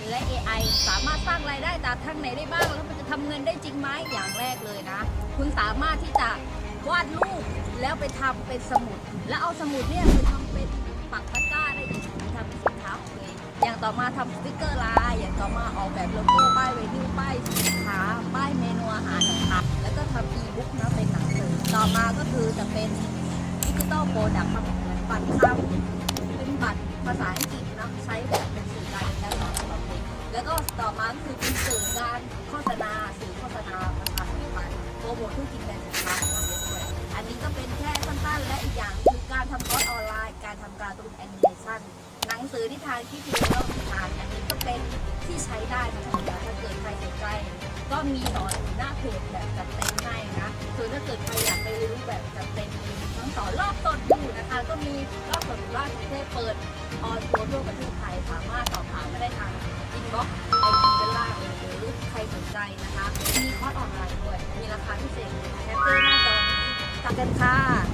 นและ AI สามารถสร้างรายได้จากทางไหนได้บ้าง แล้วมันจะทำเงินได้จริงไหมอย่างแรกเลยนะ คุณสามารถที่จะวาดรูปแล้วไปทำเป็นสมุด แล้วเอาสมุดเนี่ยไปทำเป็นปักตะกร้าได้อีกทำเป็นสินค้าของตัวเองอย่างต่อมาทำสติกเกอร์ลายอย่างต่อมาออกแบบโลโก้ป้ายเวนิวป้ายสินค้าป้ายเมนูอาหารต่างๆแล้วก็ทำอีบุ๊กนะเป็นหนังสือต่อมาก็คือจะเป็นดิจิตอลโปรดักต์บัตรคำเป็นบัตรภาษาอังกฤษนะใช้แบบเป็นสื่อการเรียน ก็ต่อมาก็คือเป็นสื่อการโฆษณาสื่อโฆษณาประชาสัมพันธ์โปรโมทธุรกิจแบรนด์สินค้าของเราด้วยอันนี้ก็เป็นแค่สั้นๆและอีกอย่างคือการทำคอร์สออนไลน์ การทำการ์ตูนแอนิเมชันหนังสือนิทานคิดถึงแล้วนิทานอันนี้ก็เป็นที่ใช้ได้นะคะถ้าเกิดใครสนใจก็มีสอนหน้าเพจแบบจัดเต็มให้นะคือถ้าเกิดใครอยากไปรู้แบบจัดเต็มทั้งสอนรอบสดอยู่นะคะ ก็มีรอบสดราชประเทศ กันค่ะ